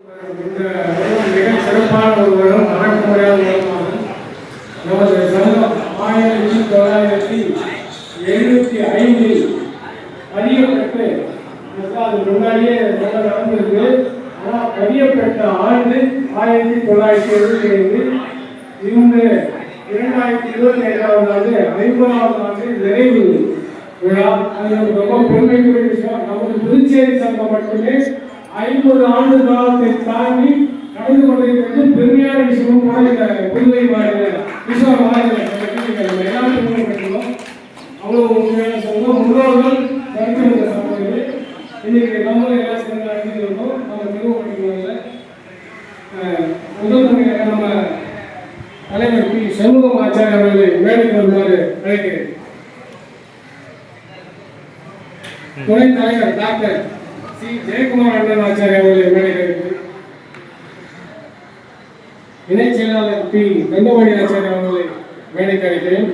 இந்த மிக சிறப்பான ஒரு வருடம் மறக்க முடியாத நமது சங்கம் ஆயிரத்தி தொள்ளாயிரத்தி எழுபத்தி ஐந்தில் பதியப்பட்டு அது முன்னாடியே நல்லா நடந்திருக்கு ஆனால் ஆண்டு ஆயிரத்தி தொள்ளாயிரத்தி எழுபத்தி ஐந்து இன்று இரண்டாயிரத்தி இருபத்தி ஐந்தாவது ஆண்டு ஐம்பதாவது ஆண்டு நிறைவு விழா. அது நமக்கு ரொம்ப பெருமைக்குரிய விஷயம். நமது புதுச்சேரி சங்கம் மட்டுமே ஐம்பது ஆண்டு காலத்தை தாண்டி நடந்து கொண்டிருக்கிறது பெருமையான விஷயமும் கூட இந்த புதுவை மாநில விஷயம் மாநில நம்ம அவ்வளோ உண்மையான சங்கம் முன்னோர்கள் கருத்து சங்கம் இது இன்னைக்கு நம்மளும் எல்லா சங்கம் அறிஞ்சிருக்கோம் நம்ம நிறுவனங்களில் முதல் முறையாக நம்ம தலைவர் பி. சண்முகம் ஆச்சாரிய அவர்களை வேலைக்கு வருமாறு அழைக்கிறேன். துணைத் தலைவர் டாக்டர் சி. ஜெயக்குமார் அண்ணன் ஆச்சாரிய அவர்கள் மேடைக்கு இணைச் செயலாளர் பி. கந்தமணி ஆச்சாரிய அவர்களை மேடைக்கு அழைக்கிறேன்.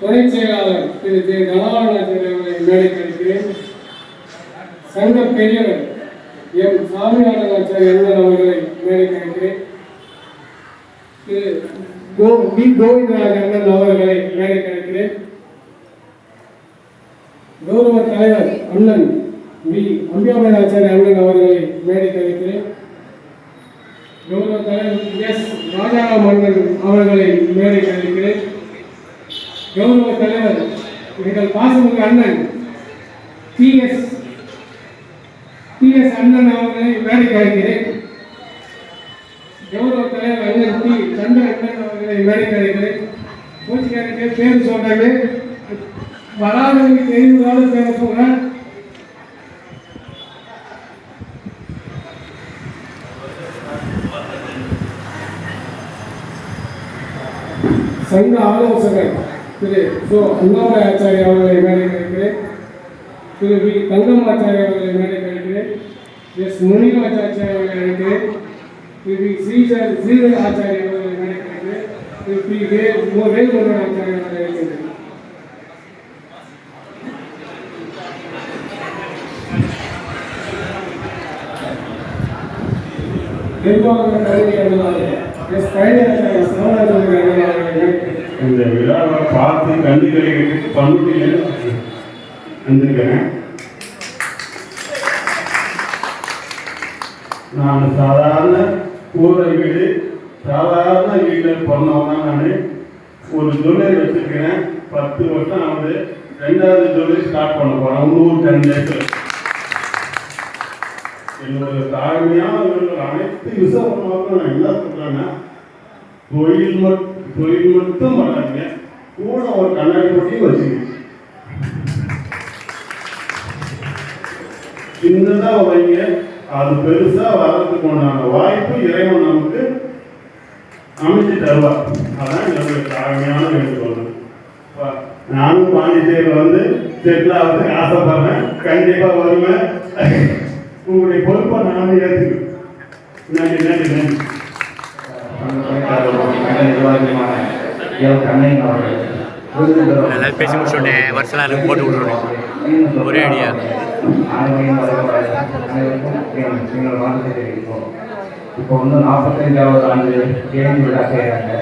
துணைச் செயலாளர் திரு. ஜெய கலாவன் ஆச்சாரிய அவர்களை மேடைக்கு அழைக்கிறேன். சங்க பெரியவர் எம். சாமிநாதன் ஆச்சாரிய அண்ணன் அவர்களை மேடைக்கு அழைக்கிறேன். திரு. கோ. வி கோவிந்தராஜ் அண்ணன் அவர்களை மேடைக்கு அழைக்கிறேன். கௌரவ தலைவர் அண்ணன் வி அம்பியாபாய் ஆச்சாரிய அண்ணன் அவர்களை மேடை அழைக்கிறேன் கௌரவ தலைவர் எஸ் ராஜாராம் அண்ணன் அவர்களை மேடை அழைக்கிறேன் கௌரவ தலைவர் எங்கள் பாசமிகு அண்ணன் டி எஸ் டி எஸ் அண்ணன் அவர்களை மேடை அழைக்கிறேன் கௌரவ தலைவர் அண்ணன் டி சந்திர அண்ணன் அவர்களை மேடை அழைக்கிறேன் பூச்சிக்காரங்க பேர் சொல்றாங்க வராதவங்க காலம் பேர போகிறேன் சங்க ஆலோசகர் திரு சோ அண்ணாமலை ஆச்சாரிய அவர்களை மேலே கழிக்கிறேன் திரு வி. தங்கம் ஆச்சாரிய அவர்களை மேலே கழிக்கிறேன் எஸ். முனிராஜ் ஆச்சாரிய அவர்களை அழைக்கிறேன். திரு வி. ஸ்ரீசர் ஸ்ரீதர் ஆச்சாரிய அவர்களை மேலே கழிக்கிறேன் திரு பி. வே. வேல்முருகன் ஆச்சாரிய அவர்களை அழைக்கிறேன் நிர்வாக கல்வி அலுவலர் எஸ். பழனி ஆச்சாரிய சிவராஜ் அவர்களை இந்த விழாவை பார்த்து கண்டுகளை பண்ணிட்டு வந்திருக்கிறேன் நான் சாதாரண கூரை வீடு சாதாரண வீட்டில் பிறந்தவன் தான் நான் ஒரு ஜுவல்லரி வச்சுருக்கிறேன். பத்து வருஷம் ஆகுது. ரெண்டாவது ஜுவல்லரி ஸ்டார்ட் பண்ண போகிறேன் இன்னொரு டென் டேஸில் என்னோட தாழ்மையான அனைத்து விசாரணமாக நான் என்ன சொல்கிறேன்னா தொழில் மட்டும் தொழில் மட்டும் பண்ணாதீங்க கூட ஒரு கண்ணாடி போட்டியும் வச்சுக்கணும் சின்னதா வைங்க அது பெருசா வர்றதுக்கு உண்டான வாய்ப்பு இறைவன் நமக்கு அமைச்சு தருவார். அதான் என்னுடைய தாழ்மையான வேண்டுகோள். நானும் பாண்டிச்சேரியில் வந்து செட்டில் ஆகிறதுக்கு ஆசைப்படுறேன். கண்டிப்பா வருவேன். உங்களுடைய பொறுப்பை நானும் ஏற்றுக்கிறேன் நன்றி நன்றி நன்றி. பேசி முடிச்சோடனே வருஷம் எனக்கு போட்டு விட்ருவோம் ஒரே அடியா. இப்போ வந்து நாற்பத்தஞ்சாவது ஆண்டு தேதி விழா செய்கிறாங்க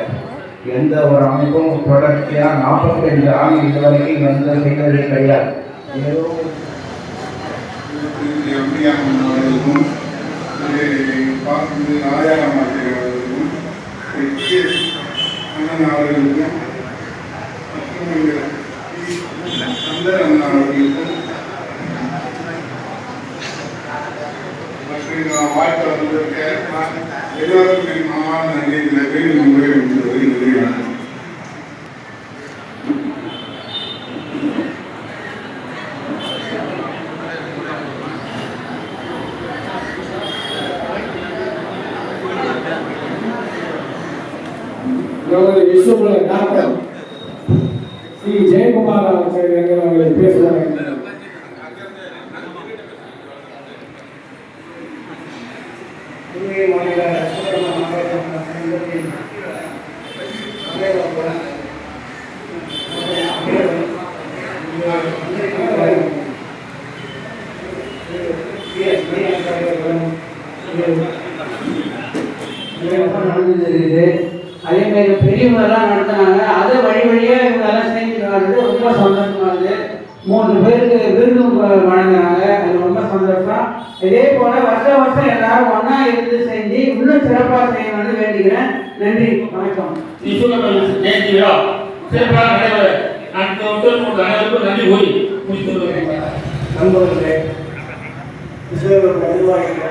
எந்த ஒரு அமைப்பும் தொடர்ச்சியாக நாற்பத்தஞ்சு ஆண்டு இதுவரைக்கும் எந்த செய்ததே கிடையாது. ஏதோ திரு எம்டிஆர் அவர்களுக்கும் திரு அண்ணன் அவர்களுக்கும் மற்றும் எங்கள் சந்தர் அண்ணன் அவர்களுக்கும் மற்றும் வாய்ப்பு வந்திருக்க எல்லோருக்கும் என் நன்றி இயேசுடைய டாக்டர் ஸ்ரீ ஜெயக்குமார் ஆசிரியர்கள் அவர்களை பேசுவார்கள் புதுவை மாநில நடந்து அதே மாதிரி பெரியவங்கெல்லாம் நடத்துனாங்க. அதை வழி வழியாக இவங்க எல்லாம் செஞ்சுட்டு ரொம்ப சந்தோஷமா இருக்குது மூணு பேருக்கு விருதும் வழங்குறாங்க அது ரொம்ப சந்தோஷம். இதே போல வருஷம் வருஷம் எல்லாரும் ஒண்ணா இருந்து செஞ்சு இன்னும் சிறப்பாக செய்யணும்னு வேண்டிக்கிறேன். நன்றி. வணக்கம். சிறப்பாக நடைபெற மூன்று அனைவருக்கும் நன்றி கூறி நண்பர்களே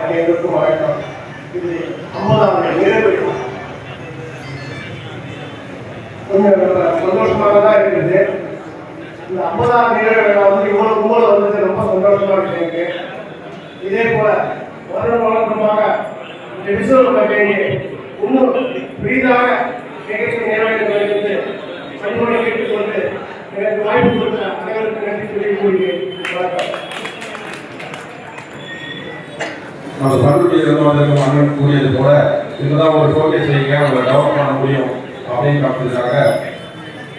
அனைவருக்கும் வணக்கம். இது ஐம்பதாம் நிறைவு கொஞ்சம் சந்தோஷமாக தான் இருக்குது. இந்த ஐம்பதாம் நிறைவு வந்து இவ்வளோ கும்பல் வந்தது ரொம்ப சந்தோஷமாக இருக்கு எனக்கு. இதே போல வருடம் வருடமாக இந்த விசுவல் கம்பெனியை இன்னும் பெரிதாக நிகழ்ச்சி நிறைவேற்ற வேண்டும் என்று கேட்டுக்கொண்டு எனக்கு வாய்ப்பு கொடுத்த அனைவருக்கும் நன்றி சொல்லி கூறுகிறேன். வணக்கம். நம்ம பண்ருட்டியில் அண்ணன் கூறியது போல இதுதான் ஒரு ஷோகேஸ் செய்யுங்க உங்களை டெவலப் பண்ண முடியும். அப்படின்னு காட்டுறதுக்காக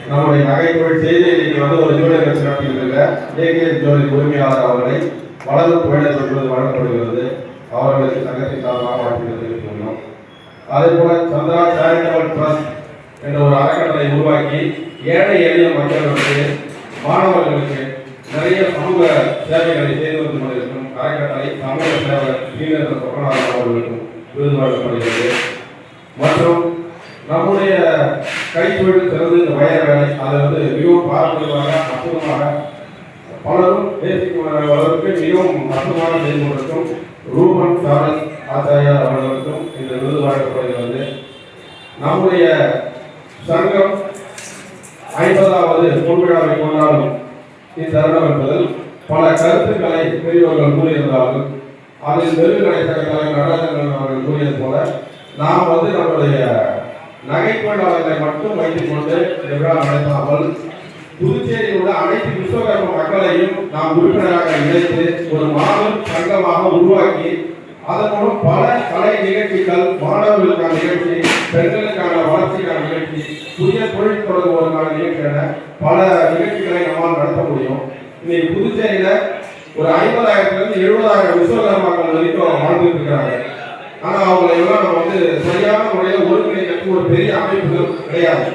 நம்முடைய நகைப்புகள் செய்தி இன்னைக்கு வந்து ஒரு ஜூனியர் கட்சி நடத்தியிருக்க ஏகே ஜோதி உரிமையாளர் அவர்களை வலது புகழை சொல்வது வழங்கப்படுகிறது. அவர்களுக்கு சங்கத்தின் சார்பாக வாழ்த்துக்களை தெரிவித்துள்ளோம் அதே போல சந்திரா சேரிட்டபிள் ட்ரஸ்ட் என்ற ஒரு அறக்கட்டளை உருவாக்கி ஏழை எளிய மக்களுக்கு மாணவர்களுக்கு நிறைய சமூக சேவைகளை செய்து வந்து கொண்டிருக்கும் அறக்கட்டளை சமூக சேவை ஸ்ரீநகர் சொக்கநாதன் அவர்களுக்கும் விருது வழங்கப்படுகிறது. மற்றும் நம்முடைய கைத்தொழில் சிறந்து இந்த வயர் வேலை அதை வந்து மிகவும் பாரம்பரியமாக அற்புதமாக பலரும் பேசிக் மிகவும் அற்புதமாக செய்து கொண்டிருக்கும் ரூபன் சாரஸ் ஆச்சாரியார் அவர்களுக்கும் இந்த விருது வழங்கப்படுகிறது. நம்முடைய சங்கம் ஐம்பதாவது பொன்விழாவை கொண்டாடும் இத்தருணம் என்பதில் பல கருத்துக்களை பெரியவர்கள் கூறியிருந்தார்கள். அதில் நெருங்கடை சங்க தலைவர் நடராஜன் அவர்கள் கூறியது போல நாம் வந்து நம்முடைய நகைப்பொருளாளர்களை மட்டும் வைத்துக் கொண்டு விழா நடத்தாமல் புதுச்சேரியில் உள்ள அனைத்து விஸ்வகர்ம மக்களையும் நாம் உறுப்பினராக இணைத்து ஒரு மாபெரும் சங்கமாக உருவாக்கி அதன் மூலம் பல கலை நிகழ்ச்சிகள் மாணவர்களுக்கான நிகழ்ச்சி பெண்களுக்கான வளர்ச்சிக்கான நிகழ்ச்சி புதிய தொழில் தொடங்குவதற்கான நிகழ்ச்சி என பல நிகழ்ச்சிகளை நம்மால் நடத்த முடியும். இன்னைக்கு புதுச்சேரியில ஒரு ஐம்பதாயிரத்திலிருந்து எழுபதாயிரம் விஸ்வகர்மாக்கள் வரைக்கும் வாழ்ந்துட்டு இருக்கிறாங்க ஆனா அவங்களை எல்லாம் நம்ம வந்து சரியான ஒரு பெரிய அமைப்புகள் கிடையாது.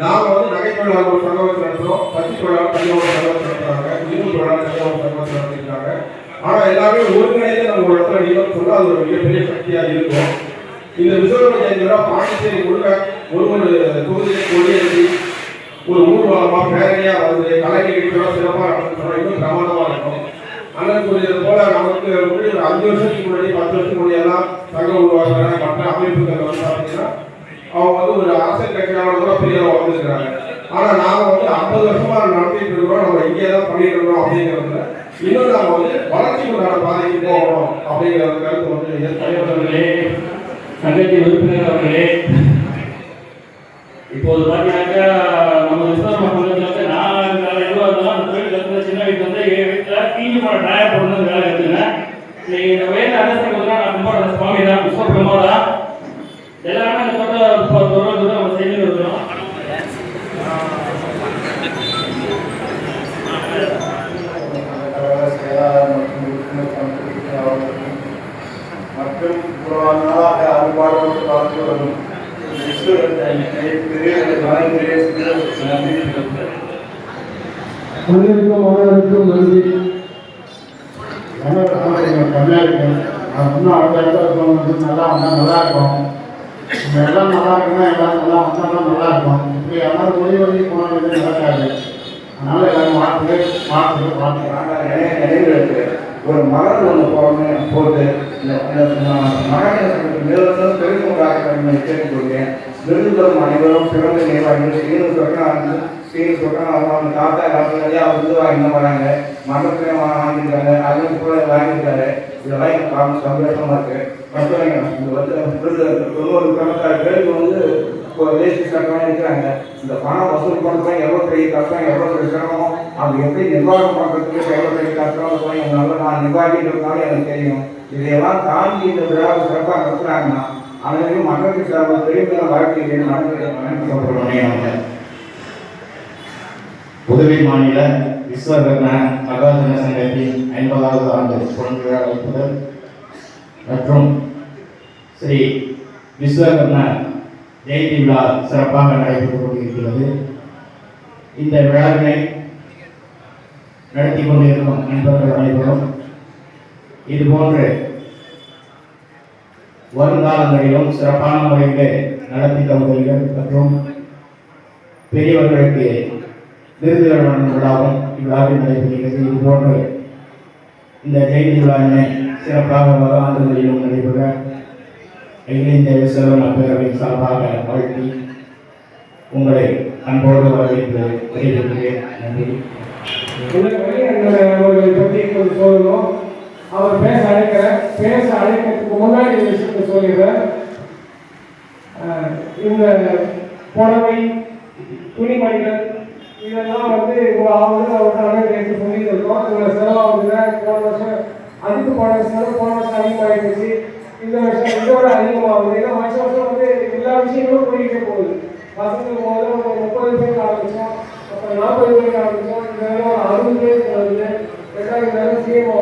நாம வந்து நகைத்தொழிலாளர் சங்கத்தை நடத்துறோம். பத்தி தொழிலாளர் தனியாக சங்கத்தை நடத்துறாங்க. இரும்பு தொழிலாளர் தனியாக சங்கத்தை நடத்திருக்காங்க ஆனா எல்லாமே ஒருங்கிணைந்து நம்ம ஒரு இடத்துல நீளம் சொன்னா அது ஒரு மிகப்பெரிய சக்தியா இருக்கும். இந்த விஸ்வகர்ம ஜெயந்தி பாண்டிச்சேரி முழுக்க ஒரு ஒரு தொகுதியை கொடியேற்றி ஒரு ஊர்வலமா பேரணியா வருது கலை நிகழ்ச்சியோட சிறப்பாக நடந்து இன்னும் பிரமாதமா இருக்கும் அண்ணன் கூறியது போல நமக்கு ஒரு அஞ்சு வருஷத்துக்கு முன்னாடி பத்து வருஷத்துக்கு முன்னாடி எல்லாம் சங்கம் உருவாக்குறாங்க. மற்ற அமைப்புகள் வந்து பார்த்தீங்கன்னா அவங்க வந்து ஒரு அரசியல் கட்சியாளர் கூட பெரிய வளர்ந்துருக்காங்க ஆனா நாம வந்து ஐம்பது வருஷமா நடத்திட்டு இருக்கிறோம். நம்ம இங்கே தான் பண்ணிட்டு இருக்கிறோம் அப்படிங்கிறதுல இன்னும் நாம வந்து வளர்ச்சி உண்டான பாதைக்கு போகணும் அப்படிங்கிற கருத்து வந்து தலைவர்களே சங்கத்தின் உறுப்பினர் அவர்களே. இப்போது பார்த்தீங்கன்னாக்கா அறுபாடு இன்னும் அடுத்த நல்லா வந்தால் நல்லா இருக்கும். நம்ம எல்லாம் நல்லா இருக்குன்னா எல்லாம் நல்லா நல்லா இருக்கும். இப்போ எல்லாரும் மொழி ஒளி போனது நடக்காது. அதனால எல்லாரும் மாற்று மாற்று மாற்று நினைவுகளுக்கு ஒரு மகன் ஒன்று போடணும் போட்டு இந்த மகன் நிறுவனம் பெருமுக கேட்டுக்கொள்கிறேன். விருது அனைவரும் பிறந்த நிர்வாகிகள் சீனு சொர்க்கம் சீனு சொர்க்கம் அவங்க தாத்தா காலத்துல அவர் விருது வாங்கி வராங்க மண்டபத்தில் வாங்கியிருக்காங்க அதுவும் கூட வாங்கியிருக்காரு இதெல்லாம் எனக்கு பார்க்க சந்தோஷமா இருக்கு. மட்டும் இந்த வருஷத்துல தொண்ணூறு கணக்கான பேருக்கு வந்து இப்போ வேஷ்டி சட்டமாக இருக்கிறாங்க. இந்த பணம் வசூல் பண்ணுறதுலாம் எவ்வளோ பெரிய கஷ்டம் எவ்வளோ பெரிய சிரமம்? அது எப்படி நிர்வாகம் பண்ணுறதுக்கு எவ்வளோ பெரிய கஷ்டம் எனக்கு நான் நிர்வாகிக்கிறதுனால எனக்கு தெரியும். இதையெல்லாம் தாண்டி இந்த விழாவை சிறப்பாக நடத்துகிறாங்கன்னா அனைவரும் மக்களுக்கு சார்பாக பெரிய வாழ்க்கையை நடந்து புதுவை மாநில விஸ்வரத்ன மகாஜன சங்கத்தின் ஐம்பதாவது ஆண்டு பொன்விழா வைப்புதல் மற்றும் ஸ்ரீ விஸ்வகர்ண ஜெயந்தி விழா சிறப்பாக நடைபெற்றுக் கொண்டிருக்கிறது. இந்த விழாவினை நடத்தி கொண்டிருக்கும் நண்பர்கள் அனைவரும் இதுபோன்று வருங்காலங்களிலும் சிறப்பான முறையிலே நடத்தி தருவீர்கள் மற்றும் பெரியவர்களுக்கு விருதுகள் வழங்கும் விழாவும் இவ்விழாவில் நடைபெறுகிறது. இதுபோன்று இந்த ஜெயந்தி விழாவினை சிறப்பாக வர ஆண்டுகளிலும் நடைபெற அகில இந்திய செல்வன பேரவையின் சார்பாக வாழ்த்தி உங்களை அன்போடு வரவேற்று விடைபெறுகிறேன். நன்றி. உள்ளபடி என்னோட அவர்களை பற்றி கொஞ்சம் சொல்லணும் அவர் பேச அழைக்கிறேன் பேச அழைக்கிறதுக்கு முன்னாடி விஷயத்தை சொல்லிடுறேன் இந்த புடவை துணிமணிகள் இதெல்லாம் வந்து இவ்வளோ ஆகுது அவர்கிட்ட அண்ணன் சொல்லிட்டு இருக்கோம். போன வருஷம் அதுக்கு போன வருஷம் போன வருஷம் அதிகமாகிடுச்சு இந்த வருஷம் இதோட அதிகமாகுது. ஏன்னா வருஷம் வருஷம் வந்து எல்லா விஷயங்களும் போயிட்டே போகுது. பசங்களுக்கு போது ஒரு முப்பது பேருக்கு ஆரம்பிச்சோம் நாற்பது பேருக்கு ஆரம்பித்தோம் இந்த அறுபது பேருக்கு ரெண்டாயிரத்தி சிஎம்ஓ